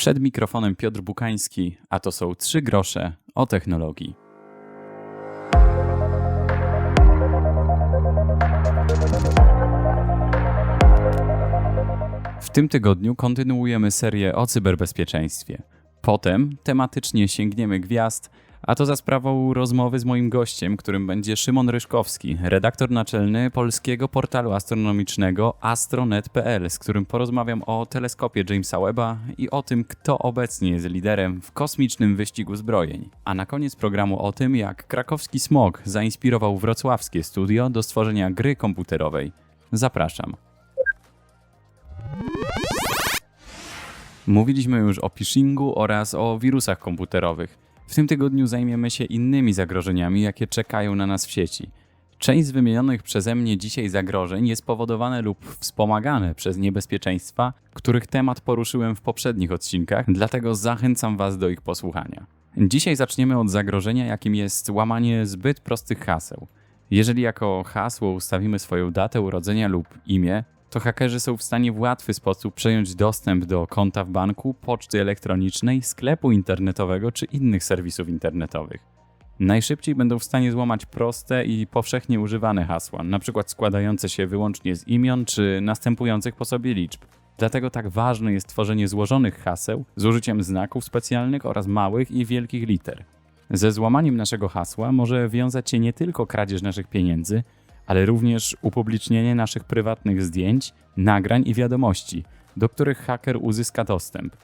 Przed mikrofonem Piotr Bukański, a to są trzy grosze o technologii. W tym tygodniu kontynuujemy serię o cyberbezpieczeństwie. Potem tematycznie sięgniemy gwiazd, a to za sprawą rozmowy z moim gościem, którym będzie Szymon Ryszkowski, redaktor naczelny polskiego portalu astronomicznego astronet.pl, z którym porozmawiam o teleskopie Jamesa Webba i o tym, kto obecnie jest liderem w kosmicznym wyścigu zbrojeń. A na koniec programu o tym, jak krakowski smog zainspirował wrocławskie studio do stworzenia gry komputerowej. Zapraszam. Mówiliśmy już o phishingu oraz o wirusach komputerowych. W tym tygodniu zajmiemy się innymi zagrożeniami, jakie czekają na nas w sieci. Część z wymienionych przeze mnie dzisiaj zagrożeń jest powodowane lub wspomagane przez niebezpieczeństwa, których temat poruszyłem w poprzednich odcinkach, dlatego zachęcam Was do ich posłuchania. Dzisiaj zaczniemy od zagrożenia, jakim jest łamanie zbyt prostych haseł. Jeżeli jako hasło ustawimy swoją datę urodzenia lub imię, to hakerzy są w stanie w łatwy sposób przejąć dostęp do konta w banku, poczty elektronicznej, sklepu internetowego czy innych serwisów internetowych. Najszybciej będą w stanie złamać proste i powszechnie używane hasła, np. składające się wyłącznie z imion czy następujących po sobie liczb. Dlatego tak ważne jest tworzenie złożonych haseł z użyciem znaków specjalnych oraz małych i wielkich liter. Ze złamaniem naszego hasła może wiązać się nie tylko kradzież naszych pieniędzy, ale również upublicznienie naszych prywatnych zdjęć, nagrań i wiadomości, do których haker uzyska dostęp.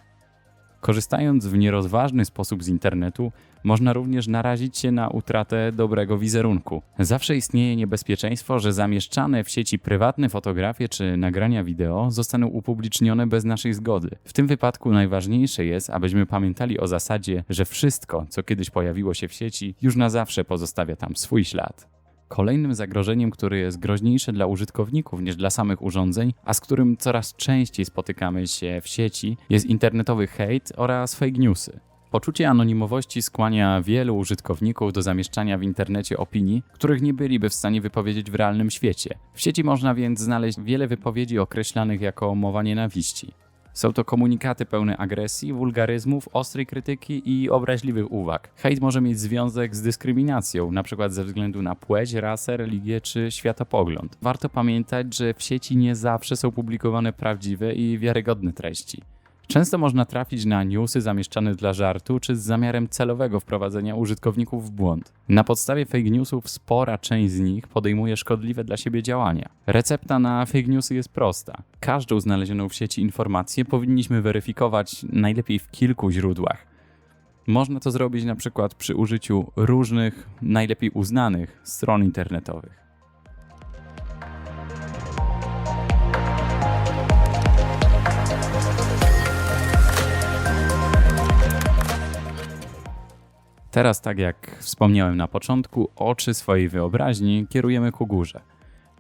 Korzystając w nierozważny sposób z internetu, można również narazić się na utratę dobrego wizerunku. Zawsze istnieje niebezpieczeństwo, że zamieszczane w sieci prywatne fotografie czy nagrania wideo zostaną upublicznione bez naszej zgody. W tym wypadku najważniejsze jest, abyśmy pamiętali o zasadzie, że wszystko, co kiedyś pojawiło się w sieci, już na zawsze pozostawia tam swój ślad. Kolejnym zagrożeniem, które jest groźniejsze dla użytkowników niż dla samych urządzeń, a z którym coraz częściej spotykamy się w sieci, jest internetowy hejt oraz fake newsy. Poczucie anonimowości skłania wielu użytkowników do zamieszczania w internecie opinii, których nie byliby w stanie wypowiedzieć w realnym świecie. W sieci można więc znaleźć wiele wypowiedzi określanych jako mowa nienawiści. Są to komunikaty pełne agresji, wulgaryzmów, ostrej krytyki i obraźliwych uwag. Hejt może mieć związek z dyskryminacją, np. ze względu na płeć, rasę, religię czy światopogląd. Warto pamiętać, że w sieci nie zawsze są publikowane prawdziwe i wiarygodne treści. Często można trafić na newsy zamieszczane dla żartu czy z zamiarem celowego wprowadzenia użytkowników w błąd. Na podstawie fake newsów spora część z nich podejmuje szkodliwe dla siebie działania. Recepta na fake newsy jest prosta. Każdą znalezioną w sieci informację powinniśmy weryfikować najlepiej w kilku źródłach. Można to zrobić na przykład przy użyciu różnych, najlepiej uznanych stron internetowych. Teraz, tak jak wspomniałem na początku, oczy swojej wyobraźni kierujemy ku górze.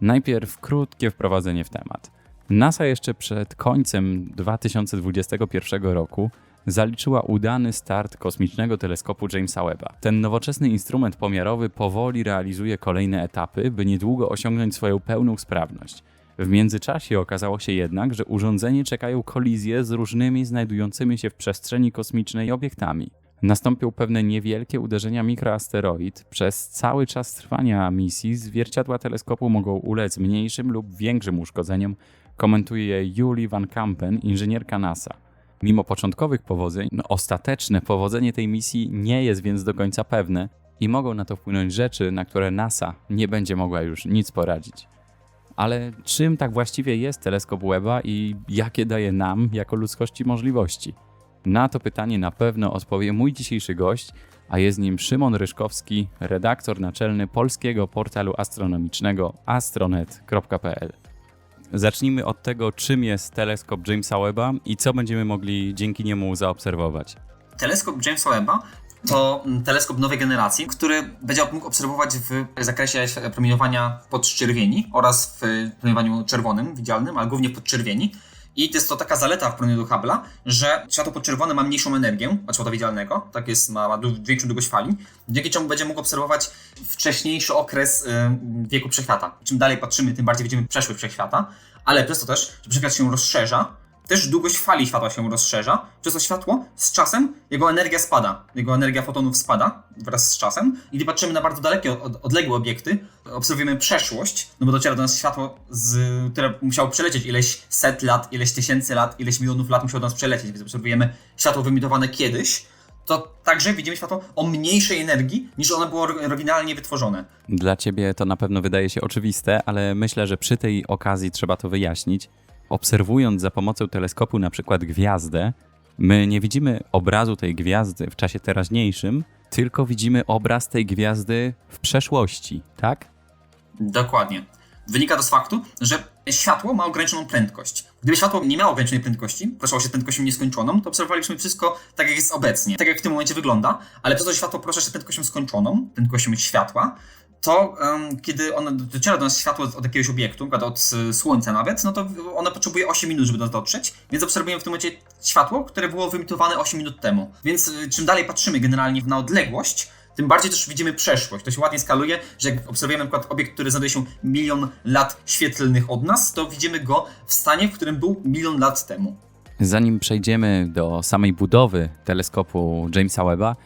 Najpierw krótkie wprowadzenie w temat. NASA jeszcze przed końcem 2021 roku zaliczyła udany start kosmicznego teleskopu Jamesa Webba. Ten nowoczesny instrument pomiarowy powoli realizuje kolejne etapy, by niedługo osiągnąć swoją pełną sprawność. W międzyczasie okazało się jednak, że urządzenie czekają kolizje z różnymi znajdującymi się w przestrzeni kosmicznej obiektami nastąpią pewne niewielkie uderzenia mikroasteroid. Przez cały czas trwania misji zwierciadła teleskopu mogą ulec mniejszym lub większym uszkodzeniom, komentuje Julie Van Kampen, inżynierka NASA. Mimo początkowych powodzeń, no ostateczne powodzenie tej misji nie jest więc do końca pewne i mogą na to wpłynąć rzeczy, na które NASA nie będzie mogła już nic poradzić. Ale czym tak właściwie jest teleskop Webba i jakie daje nam, jako ludzkości, możliwości? Na to pytanie na pewno odpowie mój dzisiejszy gość, a jest nim Szymon Ryszkowski, redaktor naczelny polskiego portalu astronomicznego astronet.pl. Zacznijmy od tego, czym jest teleskop Jamesa Webba i co będziemy mogli dzięki niemu zaobserwować. Teleskop Jamesa Webba to teleskop nowej generacji, który będzie mógł obserwować w zakresie promieniowania podczerwieni oraz w promieniowaniu czerwonym, widzialnym, ale głównie podczerwieni. I jest to taka zaleta w promieniu Hubble'a, że światło podczerwone ma mniejszą energię od światła widzialnego, tak jest, ma, ma większą długość fali, dzięki czemu będzie mógł obserwować wcześniejszy okres y, wieku wszechświata. Czym dalej patrzymy, tym bardziej widzimy przeszły wszechświata, ale przez to też, że wszechświat się rozszerza, też długość fali światła się rozszerza, przez to światło z czasem, jego energia spada, jego energia fotonów spada wraz z czasem. I gdy patrzymy na bardzo dalekie, od, odległe obiekty, obserwujemy przeszłość, no bo dociera do nas światło, z, które musiało przelecieć ileś set lat, ileś tysięcy lat, ileś milionów lat musiało do nas przelecieć, więc obserwujemy światło wyemitowane kiedyś, to także widzimy światło o mniejszej energii, niż ono było oryginalnie wytworzone. Dla ciebie to na pewno wydaje się oczywiste, ale myślę, że przy tej okazji trzeba to wyjaśnić. Obserwując za pomocą teleskopu na przykład gwiazdę, my nie widzimy obrazu tej gwiazdy w czasie teraźniejszym, tylko widzimy obraz tej gwiazdy w przeszłości, tak? Dokładnie. Wynika to z faktu, że światło ma ograniczoną prędkość. Gdyby światło nie miało ograniczonej prędkości, poruszało się prędkością nieskończoną, to obserwowalibyśmy wszystko tak, jak jest obecnie, tak jak w tym momencie wygląda, ale przez to, że światło porusza się prędkością skończoną, prędkością światła, to um, kiedy ono dociera do nas światło od, jakiegoś obiektu, przykład od y, Słońca nawet, no to ono potrzebuje 8 minut, żeby do nas dotrzeć, więc obserwujemy w tym momencie światło, które było wyemitowane 8 minut temu. Więc y, czym dalej patrzymy generalnie na odległość, tym bardziej też widzimy przeszłość. To się ładnie skaluje, że jak obserwujemy na przykład obiekt, który znajduje się milion lat świetlnych od nas, to widzimy go w stanie, w którym był milion lat temu. Zanim przejdziemy do samej budowy teleskopu Jamesa Webba,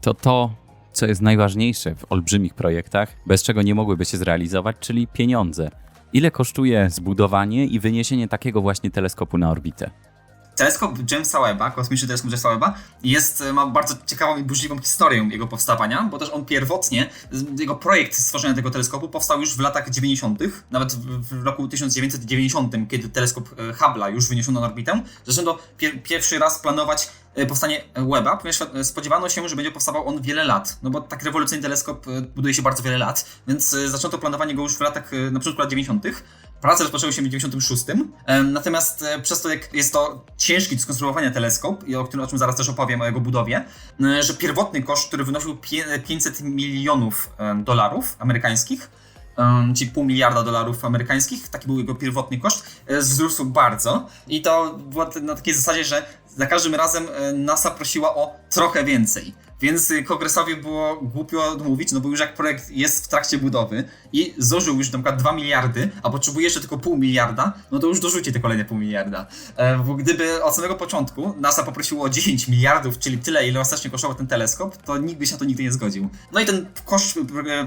to to, co jest najważniejsze w olbrzymich projektach, bez czego nie mogłyby się zrealizować, czyli pieniądze. Ile kosztuje zbudowanie i wyniesienie takiego właśnie teleskopu na orbitę? Teleskop Jamesa Webba, kosmiczny teleskop Jamesa Webba, jest, ma bardzo ciekawą i burzliwą historię jego powstawania, bo też on pierwotnie, jego projekt stworzenia tego teleskopu powstał już w latach 90., nawet w roku 1990, kiedy teleskop Hubble'a już wyniesiono na orbitę, zaczęto pier pierwszy raz planować powstanie Webba, ponieważ spodziewano się, że będzie powstawał on wiele lat, no bo tak rewolucyjny teleskop buduje się bardzo wiele lat, więc zaczęto planowanie go już w latach, na początku lat 90. Prace rozpoczęły się w 96. Natomiast przez to, jak jest to ciężki do skonstruowania teleskop, i o, którym, o czym zaraz też opowiem, o jego budowie, że pierwotny koszt, który wynosił 500 milionów dolarów amerykańskich, czyli pół miliarda dolarów amerykańskich, taki był jego pierwotny koszt, wzrósł bardzo. I to było na takiej zasadzie, że za każdym razem NASA prosiła o trochę więcej. Więc kongresowi było głupio mówić, no bo już jak projekt jest w trakcie budowy i zużył już na przykład 2 miliardy, a potrzebuje jeszcze tylko pół miliarda, no to już dorzuci te kolejne pół miliarda. Bo gdyby od samego początku NASA poprosiło o 10 miliardów, czyli tyle, ile ostatnio kosztował ten teleskop, to nikt by się na to nigdy nie zgodził. No i ten koszt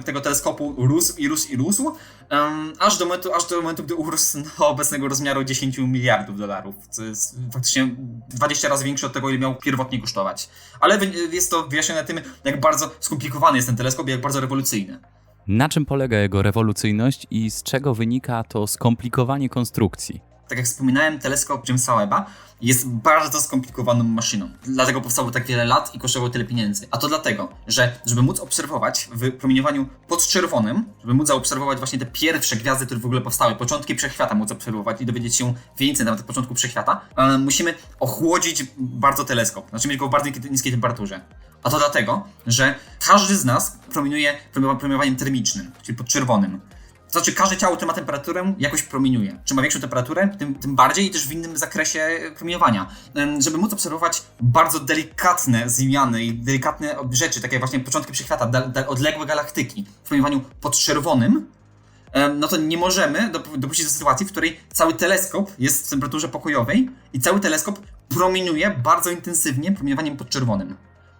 tego teleskopu rósł i rósł i rósł, um, aż, do momentu, aż do momentu, gdy urósł do obecnego rozmiaru 10 miliardów dolarów, co jest faktycznie 20 razy większe od tego, ile miał pierwotnie kosztować. Ale jest to wyjaśnione tym, jak bardzo skomplikowany jest ten teleskop i jak bardzo rewolucyjny. Na czym polega jego rewolucyjność i z czego wynika to skomplikowanie konstrukcji? Tak jak wspominałem, teleskop Jamesa Webba jest bardzo skomplikowaną maszyną. Dlatego powstało tak wiele lat i kosztowało tyle pieniędzy. A to dlatego, że żeby móc obserwować w promieniowaniu podczerwonym, żeby móc zaobserwować właśnie te pierwsze gwiazdy, które w ogóle powstały, początki wszechświata móc obserwować i dowiedzieć się więcej na początku wszechświata, musimy ochłodzić bardzo teleskop, znaczy mieć go w bardzo niskiej temperaturze. A to dlatego, że każdy z nas promieniuje promieniowaniem termicznym, czyli podczerwonym. To znaczy, każde ciało, które ma temperaturę, jakoś promieniuje. Czy ma większą temperaturę, tym, tym bardziej i też w innym zakresie promieniowania. Żeby móc obserwować bardzo delikatne zmiany i delikatne rzeczy, takie właśnie początki wszechświata, odległe galaktyki w promieniowaniu podczerwonym, no to nie możemy dopuścić do sytuacji, w której cały teleskop jest w temperaturze pokojowej i cały teleskop promieniuje bardzo intensywnie promieniowaniem podczerwonym.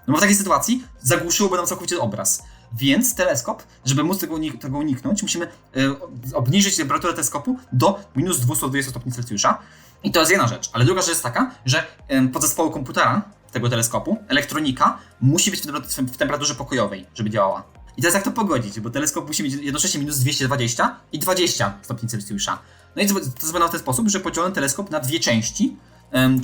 No bo w takiej sytuacji zagłuszyłoby nam całkowicie obraz. Więc teleskop, żeby móc tego, unik tego uniknąć, musimy y, obniżyć temperaturę teleskopu do minus 220 stopni Celsjusza. I to jest jedna rzecz. Ale druga rzecz jest taka, że y, podzespoły komputera tego teleskopu, elektronika, musi być w temperaturze pokojowej, żeby działała. I teraz jak to pogodzić? Bo teleskop musi mieć jednocześnie minus 220 i 20 stopni Celsjusza. No i to zrobiono w ten sposób, że podzielono teleskop na dwie części,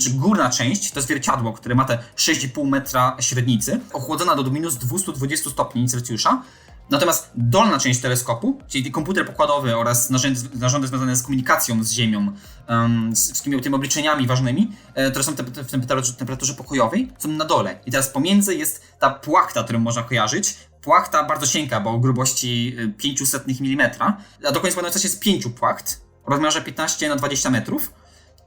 czy górna część, to zwierciadło, które ma te 6,5 metra średnicy, ochłodzona do minus 220 stopni Celsjusza. Natomiast dolna część teleskopu, czyli komputer pokładowy oraz narządy związane z komunikacją z Ziemią, z wszystkimi tymi obliczeniami ważnymi, e, które są w temperaturze, pokojowej, są na dole. I teraz pomiędzy jest ta płachta, którą można kojarzyć. Płachta bardzo cienka, bo o grubości 500 mm, a do końca składająca się z pięciu płacht o rozmiarze 15 na 20 metrów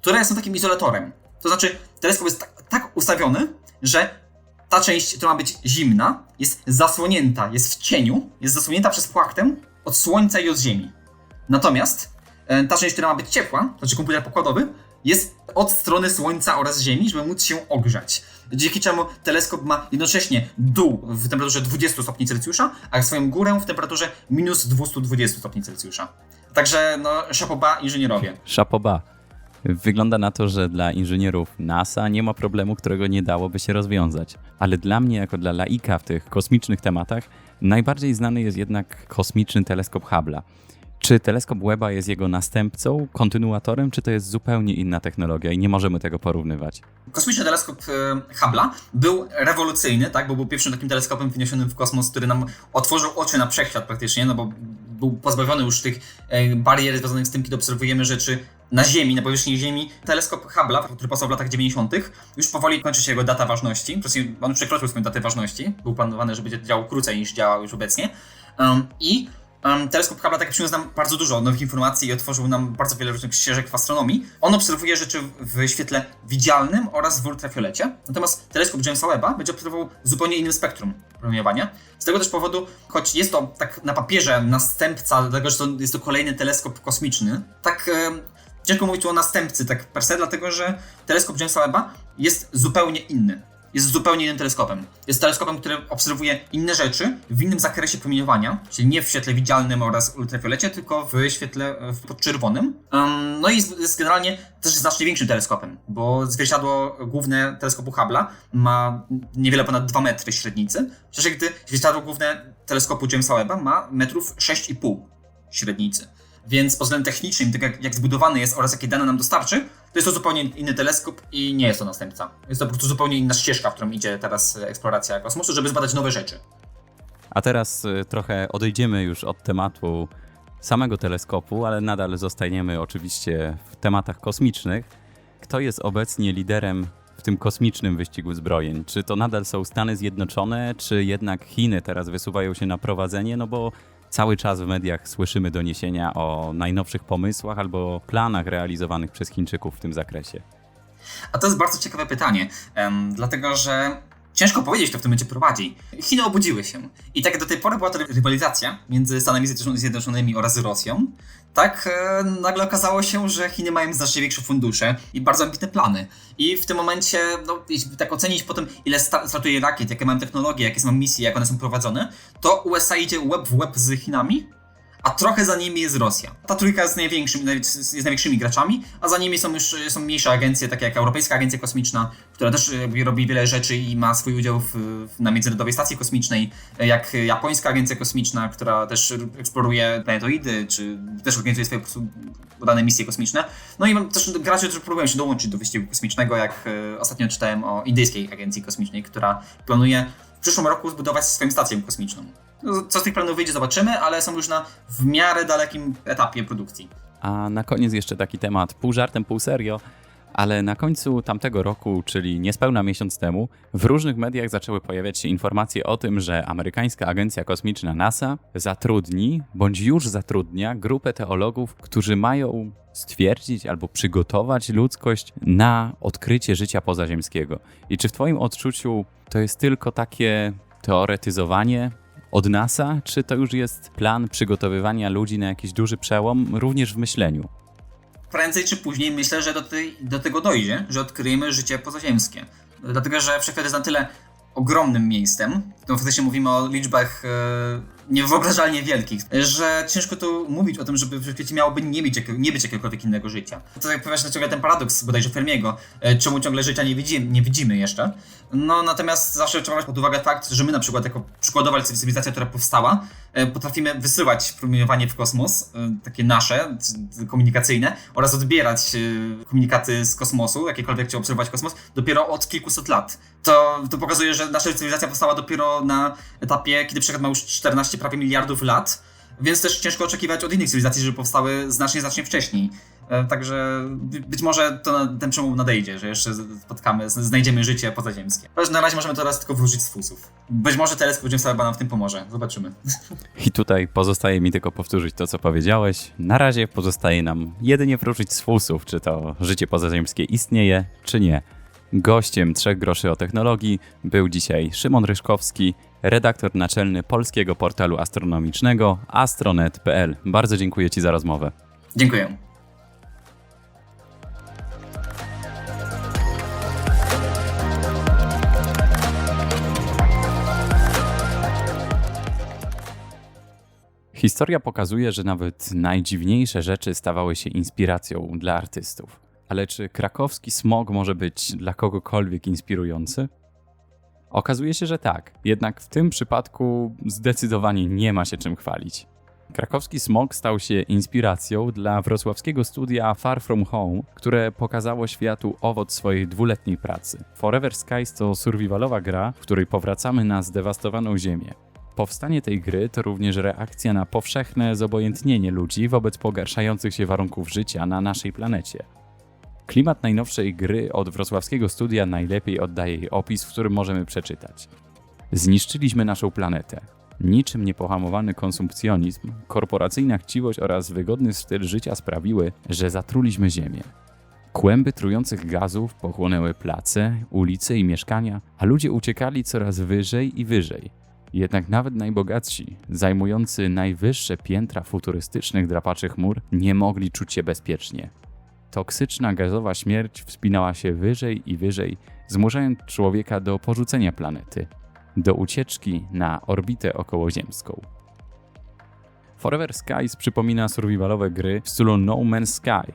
które są takim izolatorem. To znaczy, teleskop jest tak, tak ustawiony, że ta część, która ma być zimna, jest zasłonięta, jest w cieniu, jest zasłonięta przez płachtę od słońca i od ziemi. Natomiast e, ta część, która ma być ciepła, to znaczy komputer pokładowy, jest od strony Słońca oraz Ziemi, żeby móc się ogrzać. Dzięki czemu teleskop ma jednocześnie dół w temperaturze 20 stopni Celsjusza, a swoją górę w temperaturze minus 220 stopni Celsjusza. Także no, szapoba inżynierowie. Szapoba. Wygląda na to, że dla inżynierów NASA nie ma problemu, którego nie dałoby się rozwiązać. Ale dla mnie, jako dla laika w tych kosmicznych tematach, najbardziej znany jest jednak kosmiczny teleskop Hubble'a. Czy teleskop Webba jest jego następcą, kontynuatorem, czy to jest zupełnie inna technologia i nie możemy tego porównywać? Kosmiczny teleskop e, Hubble'a był rewolucyjny, tak, bo był pierwszym takim teleskopem wyniesionym w kosmos, który nam otworzył oczy na wszechświat praktycznie, no bo był pozbawiony już tych e, barier związanych z tym, kiedy obserwujemy rzeczy na Ziemi, na powierzchni Ziemi. Teleskop Hubble'a, który powstał w latach 90., już powoli kończy się jego data ważności. On przekroczył swoją datę ważności. Był planowany, że będzie działał krócej niż działał już obecnie. Um, I um, teleskop Hubble'a tak przyniósł nam bardzo dużo nowych informacji i otworzył nam bardzo wiele różnych ścieżek w astronomii. On obserwuje rzeczy w świetle widzialnym oraz w ultrafiolecie. Natomiast teleskop Jamesa Webba będzie obserwował zupełnie innym spektrum promieniowania. Z tego też powodu, choć jest to tak na papierze następca, dlatego że to jest to kolejny teleskop kosmiczny, tak e, ciężko mówić tu o następcy tak per se, dlatego że teleskop Jamesa Webba jest zupełnie inny. Jest zupełnie innym teleskopem. Jest teleskopem, który obserwuje inne rzeczy w innym zakresie promieniowania, czyli nie w świetle widzialnym oraz ultrafiolecie, tylko w świetle e, podczerwonym. Um, no i jest, jest generalnie też znacznie większym teleskopem, bo zwierciadło główne teleskopu Hubble'a ma niewiele ponad 2 metry średnicy, chociaż gdy zwierciadło główne teleskopu Jamesa Webba ma metrów 6,5 średnicy. Więc pod względem technicznym, tak jak, jak zbudowany jest oraz jakie dane nam dostarczy, to jest to zupełnie inny teleskop i nie jest to następca. Jest to po prostu zupełnie inna ścieżka, w którą idzie teraz eksploracja kosmosu, żeby zbadać nowe rzeczy. A teraz y, trochę odejdziemy już od tematu samego teleskopu, ale nadal zostaniemy oczywiście w tematach kosmicznych. Kto jest obecnie liderem w tym kosmicznym wyścigu zbrojeń? Czy to nadal są Stany Zjednoczone, czy jednak Chiny teraz wysuwają się na prowadzenie? No bo cały czas w mediach słyszymy doniesienia o najnowszych pomysłach albo planach realizowanych przez Chińczyków w tym zakresie. A to jest bardzo ciekawe pytanie, dlatego że ciężko powiedzieć, kto w tym momencie prowadzi. Chiny obudziły się. I tak do tej pory była to rywalizacja między Stanami Zjednoczonymi oraz Rosją. Tak e, nagle okazało się, że Chiny mają znacznie większe fundusze i bardzo ambitne plany. I w tym momencie, no, jeśli tak ocenić potem, ile startuje rakiet, jakie mają technologie, jakie są misje, jak one są prowadzone, to USA idzie web w web z Chinami, a trochę za nimi jest Rosja. Ta trójka jest największym, jest największymi graczami, a za nimi są już są mniejsze agencje, takie jak Europejska Agencja Kosmiczna, która też e, robi wiele rzeczy i ma swój udział w, na Międzynarodowej Stacji Kosmicznej, e, jak Japońska Agencja Kosmiczna, która też eksploruje planetoidy, czy też organizuje swoje udane misje kosmiczne. No i też gracze, którzy próbują się dołączyć do wyścigu kosmicznego, jak e, ostatnio czytałem o Indyjskiej Agencji Kosmicznej, która planuje w przyszłym roku zbudować swoją stację kosmiczną. No, co z tych planów wyjdzie, zobaczymy, ale są już na w miarę dalekim etapie produkcji. A na koniec jeszcze taki temat, pół żartem, pół serio, ale na końcu tamtego roku, czyli niespełna miesiąc temu, w różnych mediach zaczęły pojawiać się informacje o tym, że amerykańska agencja kosmiczna NASA zatrudni, bądź już zatrudnia grupę teologów, którzy mają stwierdzić albo przygotować ludzkość na odkrycie życia pozaziemskiego. I czy w Twoim odczuciu to jest tylko takie teoretyzowanie od NASA, czy to już jest plan przygotowywania ludzi na jakiś duży przełom, również w myśleniu? Prędzej czy później myślę, że do, tej, do tego dojdzie, że odkryjemy życie pozaziemskie. Dlatego, że wszechświat jest na tyle ogromnym miejscem, to faktycznie mówimy o liczbach e, niewyobrażalnie wielkich, że ciężko tu mówić o tym, żeby w świecie miałoby nie być, nie być jakiegokolwiek innego życia. To jak pojawia się ciągle ten paradoks bodajże Fermiego, e, czemu ciągle życia nie widzimy, nie widzimy jeszcze. No natomiast zawsze trzeba brać pod uwagę fakt, że my na przykład jako przykładowa cywilizacja, która powstała, potrafimy wysyłać promieniowanie w kosmos, e, takie nasze, komunikacyjne, oraz odbierać komunikaty z kosmosu, jakiekolwiek chciał obserwować kosmos, dopiero od kilkuset lat. To, to pokazuje, że nasza cywilizacja powstała dopiero na etapie, kiedy przykład ma już 14 prawie miliardów lat, więc też ciężko oczekiwać od innych cywilizacji, żeby powstały znacznie, znacznie wcześniej. E, także być może to ten przełom nadejdzie, że jeszcze spotkamy, znajdziemy życie pozaziemskie. Na razie możemy teraz tylko wrócić z fusów. Być może teleskop Jamesa nam w tym pomoże. Zobaczymy. I tutaj pozostaje mi tylko powtórzyć to, co powiedziałeś. Na razie pozostaje nam jedynie wrócić z fusów, czy to życie pozaziemskie istnieje, czy nie. Gościem Trzech Groszy o Technologii był dzisiaj Szymon Ryszkowski, redaktor naczelny polskiego portalu astronomicznego astronet.pl. Bardzo dziękuję Ci za rozmowę. Dziękuję. Historia pokazuje, że nawet najdziwniejsze rzeczy stawały się inspiracją dla artystów. Ale czy krakowski smog może być dla kogokolwiek inspirujący? Okazuje się, że tak. Jednak w tym przypadku zdecydowanie nie ma się czym chwalić. Krakowski smog stał się inspiracją dla wrocławskiego studia Far From Home, które pokazało światu owoc swojej dwuletniej pracy. Forever Skies to survivalowa gra, w której powracamy na zdewastowaną ziemię. Powstanie tej gry to również reakcja na powszechne zobojętnienie ludzi wobec pogarszających się warunków życia na naszej planecie. Klimat najnowszej gry od wrocławskiego studia najlepiej oddaje jej opis, w którym możemy przeczytać. Zniszczyliśmy naszą planetę. Niczym niepohamowany konsumpcjonizm, korporacyjna chciwość oraz wygodny styl życia sprawiły, że zatruliśmy Ziemię. Kłęby trujących gazów pochłonęły place, ulice i mieszkania, a ludzie uciekali coraz wyżej i wyżej. Jednak nawet najbogatsi, zajmujący najwyższe piętra futurystycznych drapaczy chmur, nie mogli czuć się bezpiecznie. Toksyczna gazowa śmierć wspinała się wyżej i wyżej, zmuszając człowieka do porzucenia planety, do ucieczki na orbitę okołoziemską. Forever Skies przypomina survivalowe gry w stylu No Man's Sky.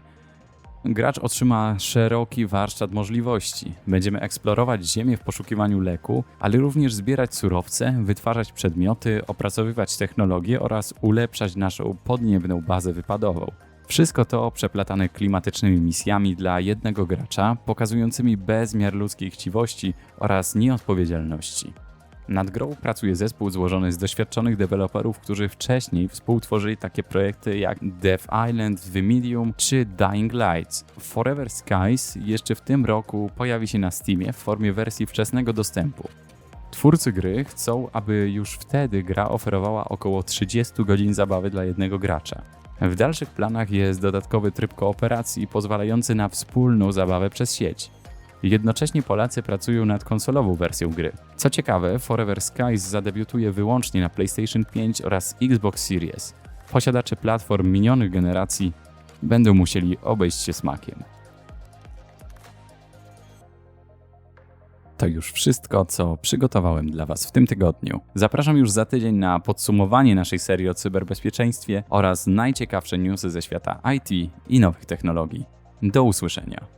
Gracz otrzyma szeroki warsztat możliwości. Będziemy eksplorować Ziemię w poszukiwaniu leku, ale również zbierać surowce, wytwarzać przedmioty, opracowywać technologie oraz ulepszać naszą podniebną bazę wypadową. Wszystko to przeplatane klimatycznymi misjami dla jednego gracza, pokazującymi bezmiar ludzkiej chciwości oraz nieodpowiedzialności. Nad grą pracuje zespół złożony z doświadczonych deweloperów, którzy wcześniej współtworzyli takie projekty jak Death Island, The Medium czy Dying Lights. Forever Skies jeszcze w tym roku pojawi się na Steamie w formie wersji wczesnego dostępu. Twórcy gry chcą, aby już wtedy gra oferowała około 30 godzin zabawy dla jednego gracza. W dalszych planach jest dodatkowy tryb kooperacji pozwalający na wspólną zabawę przez sieć. Jednocześnie Polacy pracują nad konsolową wersją gry. Co ciekawe, Forever Skies zadebiutuje wyłącznie na PlayStation 5 oraz Xbox Series. Posiadacze platform minionych generacji będą musieli obejść się smakiem. To już wszystko, co przygotowałem dla Was w tym tygodniu. Zapraszam już za tydzień na podsumowanie naszej serii o cyberbezpieczeństwie oraz najciekawsze newsy ze świata IT i nowych technologii. Do usłyszenia.